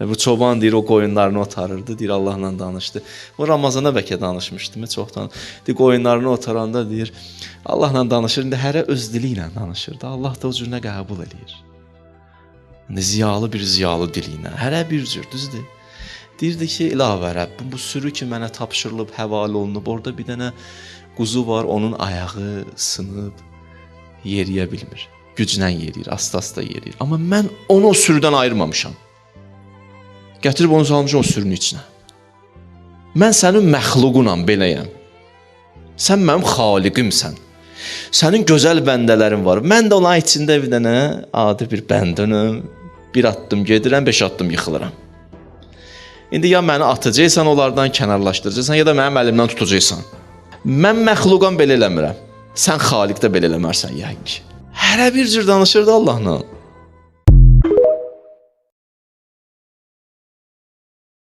E, Bu çoban deyir o qoyunlarını otarırdı, deyir Allahla danışdı. Bu Ramazana bəlkə danışmışdım çoxdan. Deyir qoyunlarını otaranda deyir Allahla danışır. İndi hərə öz dili ilə danışır da. Allah da o cürünə qəbul eləyir. İndi ziyalı bir ziyalı dili ilə. Hərə bir cür, düzdür? Deyirdi ki, ilavə Rəbbim, bu sürü ki mənə tapşırılıb, həvalə olunub, orada bir dənə quzu var, onun ayağı sınıb, yeriyə bilmir. Güclə yeriyir, asta-asta yeriyir. Amma mən onu o sürüdən ayırmamışam. Gətirib onu salmışam o sürünün içinə. Mən sənin məxluqunam, beləyəm. Sən mənim xaliqimsən. Sənin gözəl bəndələrin var. Mən də onun içində bir dənə adi bir bəndənəm. Bir addım gedirəm, beş addım yıxılıram. İndi ya məni atacaqsan, onlardan kənarlaşdıracaqsan, ya da mənim əlimdən tutacaqsan. Mən məxluqam belə eləmirəm. Sən xaliq də belə eləmərsən yəqin ki. Hərə bir cür danışırdı Allahla.